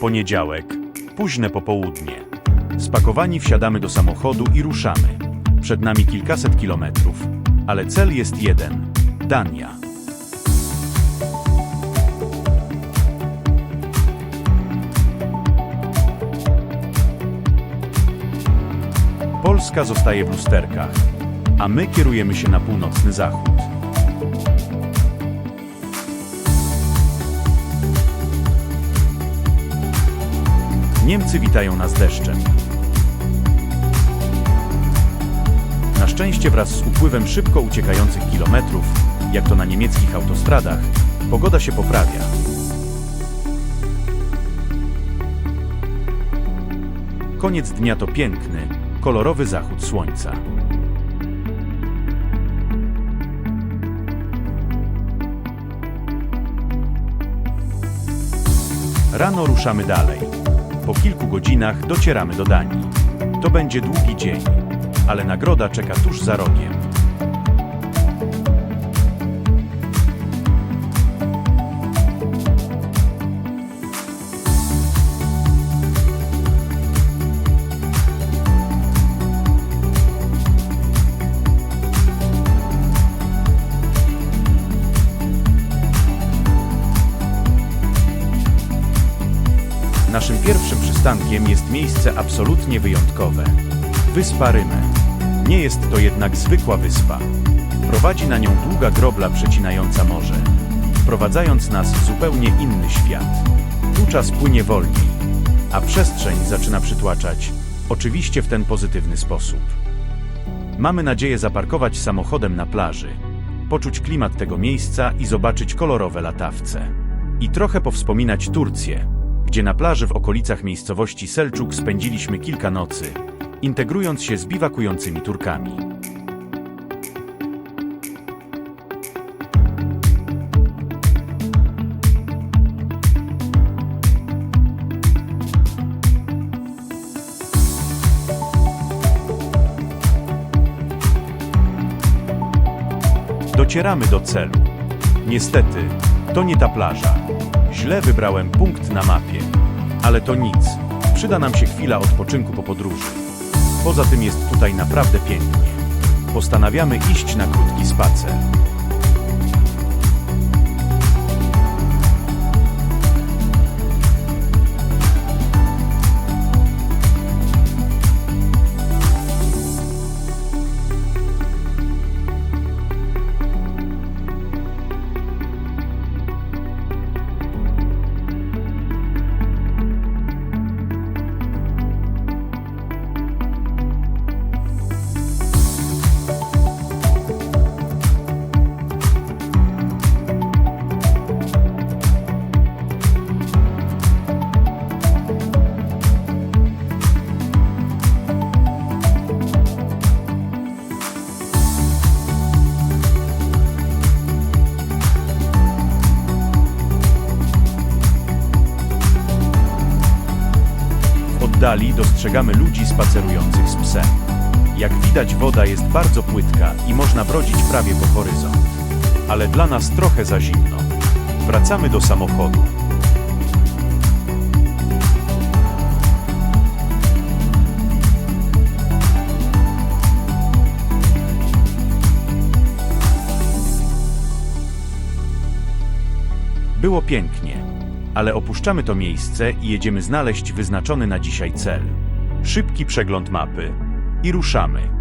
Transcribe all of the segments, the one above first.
Poniedziałek, późne popołudnie. Spakowani wsiadamy do samochodu i ruszamy. Przed nami kilkaset kilometrów, ale cel jest jeden Dania. Polska zostaje w lusterkach, a my kierujemy się na północny zachód. Niemcy witają nas deszczem. Na szczęście wraz z upływem szybko uciekających kilometrów, jak to na niemieckich autostradach, pogoda się poprawia. Koniec dnia to piękny, kolorowy zachód słońca. Rano ruszamy dalej. Po kilku godzinach docieramy do Danii. To będzie długi dzień, ale nagroda czeka tuż za rogiem. Naszym pierwszym przystankiem jest miejsce absolutnie wyjątkowe. Wyspa Rymę. Nie jest to jednak zwykła wyspa. Prowadzi na nią długa grobla przecinająca morze, wprowadzając nas w zupełnie inny świat. Tu czas płynie wolniej, a przestrzeń zaczyna przytłaczać, oczywiście w ten pozytywny sposób. Mamy nadzieję zaparkować samochodem na plaży, poczuć klimat tego miejsca i zobaczyć kolorowe latawce. I trochę powspominać Turcję, gdzie na plaży w okolicach miejscowości Selczuk spędziliśmy kilka nocy, integrując się z biwakującymi Turkami. Docieramy do celu. Niestety, to nie ta plaża. Źle wybrałem punkt na mapie. Ale to nic. Przyda nam się chwila odpoczynku po podróży. Poza tym jest tutaj naprawdę pięknie. Postanawiamy iść na krótki spacer. Dostrzegamy ludzi spacerujących z psem. Jak widać, woda jest bardzo płytka i można brodzić prawie po horyzont. Ale dla nas trochę za zimno. Wracamy do samochodu. Było pięknie, ale opuszczamy to miejsce i jedziemy znaleźć wyznaczony na dzisiaj cel. Szybki przegląd mapy i ruszamy.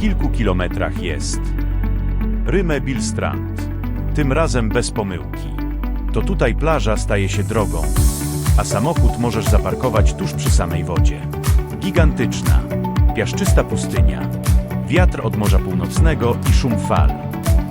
Kilku kilometrach jest Ryme Bilstrand. Tym razem bez pomyłki. To tutaj plaża staje się drogą, a samochód możesz zaparkować tuż przy samej wodzie. Gigantyczna, piaszczysta pustynia, wiatr od Morza Północnego i szum fal.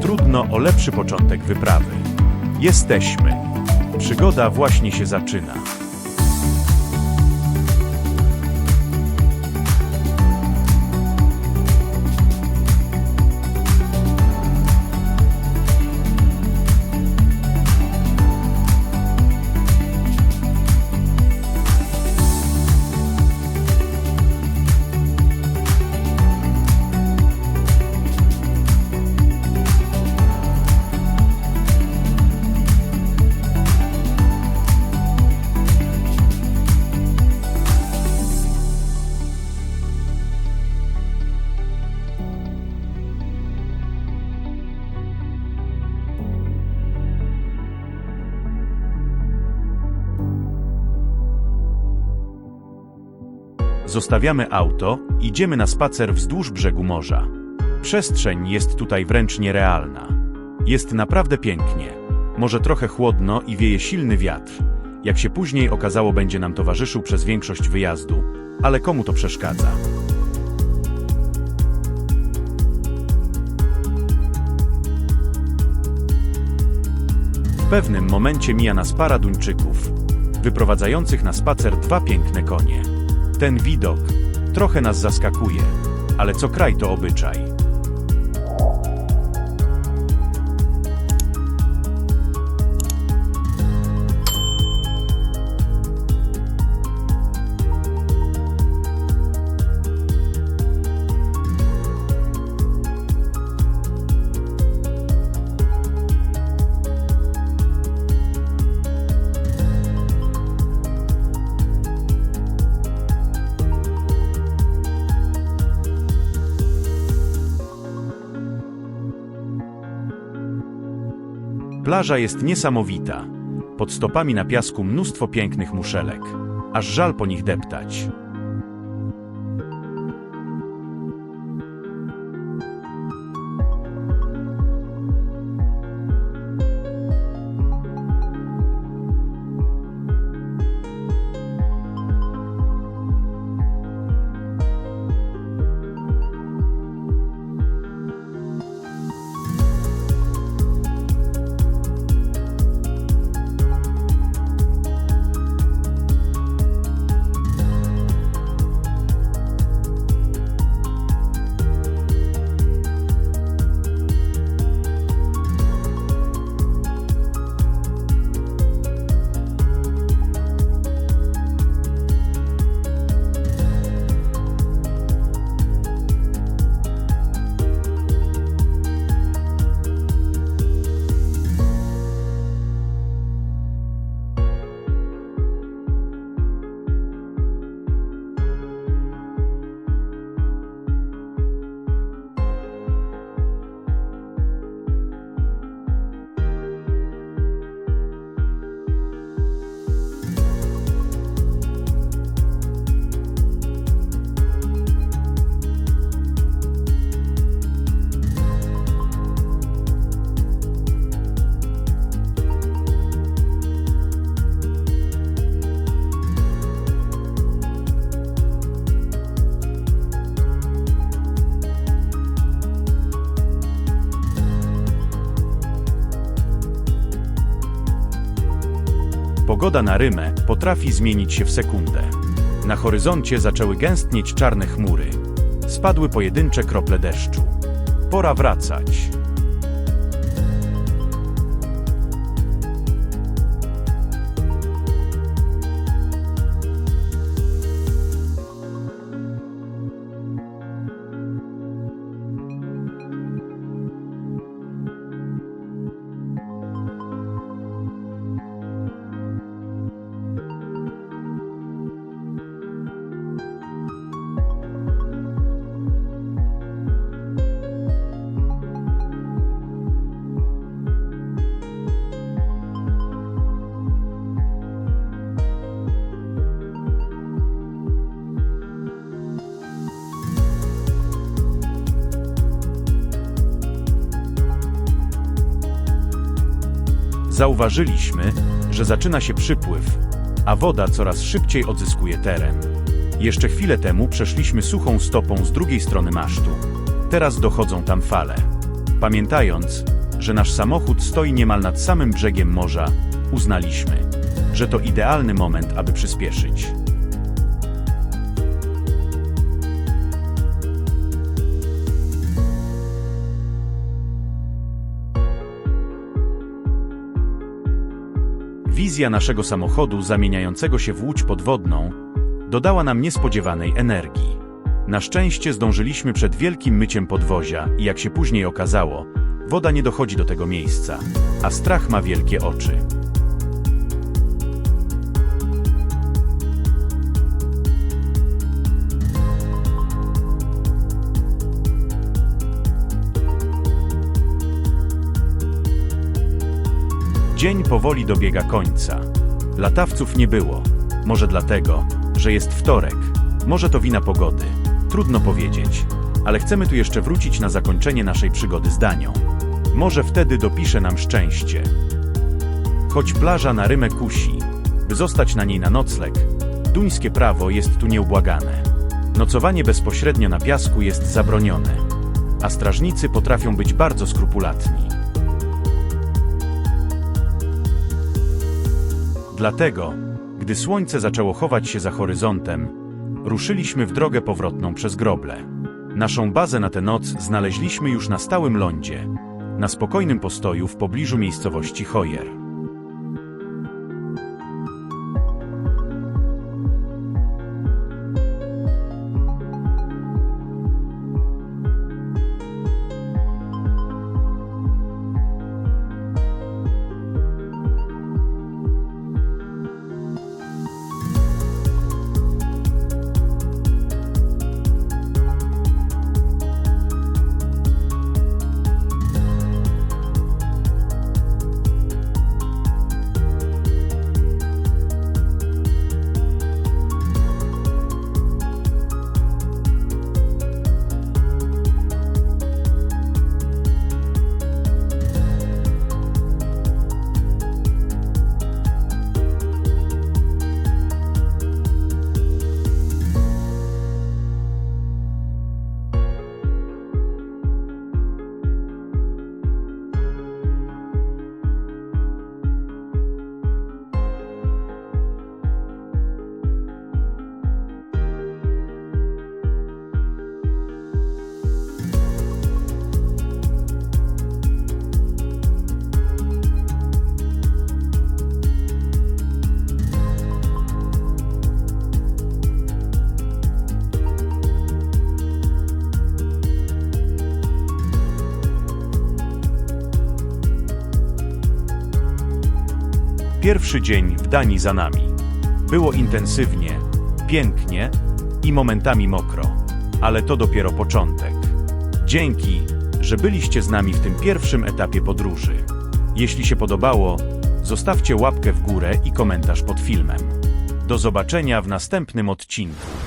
Trudno o lepszy początek wyprawy. Jesteśmy. Przygoda właśnie się zaczyna. Zostawiamy auto, idziemy na spacer wzdłuż brzegu morza. Przestrzeń jest tutaj wręcz nierealna. Jest naprawdę pięknie. Może trochę chłodno i wieje silny wiatr. Jak się później okazało, będzie nam towarzyszył przez większość wyjazdu. Ale komu to przeszkadza? W pewnym momencie mija nas para Duńczyków, wyprowadzających na spacer dwa piękne konie. Ten widok trochę nas zaskakuje, ale co kraj to obyczaj. Plaża jest niesamowita. Pod stopami na piasku mnóstwo pięknych muszelek. Aż żal po nich deptać. Pogoda na Rymę potrafi zmienić się w sekundę. Na horyzoncie zaczęły gęstnieć czarne chmury. Spadły pojedyncze krople deszczu. Pora wracać. Zauważyliśmy, że zaczyna się przypływ, a woda coraz szybciej odzyskuje teren. Jeszcze chwilę temu przeszliśmy suchą stopą z drugiej strony masztu. Teraz dochodzą tam fale. Pamiętając, że nasz samochód stoi niemal nad samym brzegiem morza, uznaliśmy, że to idealny moment, aby przyspieszyć. Wizja naszego samochodu zamieniającego się w łódź podwodną dodała nam niespodziewanej energii. Na szczęście zdążyliśmy przed wielkim myciem podwozia i jak się później okazało, woda nie dochodzi do tego miejsca, a strach ma wielkie oczy. Dzień powoli dobiega końca. Latawców nie było. Może dlatego, że jest wtorek. Może to wina pogody. Trudno powiedzieć. Ale chcemy tu jeszcze wrócić na zakończenie naszej przygody z Danią. Może wtedy dopisze nam szczęście. Choć plaża na Rymę kusi, by zostać na niej na nocleg, duńskie prawo jest tu nieubłagane. Nocowanie bezpośrednio na piasku jest zabronione, a strażnicy potrafią być bardzo skrupulatni. Dlatego, gdy słońce zaczęło chować się za horyzontem, ruszyliśmy w drogę powrotną przez groble. Naszą bazę na tę noc znaleźliśmy już na stałym lądzie, na spokojnym postoju w pobliżu miejscowości Hoyer. Pierwszy dzień w Danii za nami. Było intensywnie, pięknie i momentami mokro, ale to dopiero początek. Dzięki, że byliście z nami w tym pierwszym etapie podróży. Jeśli się podobało, zostawcie łapkę w górę i komentarz pod filmem. Do zobaczenia w następnym odcinku.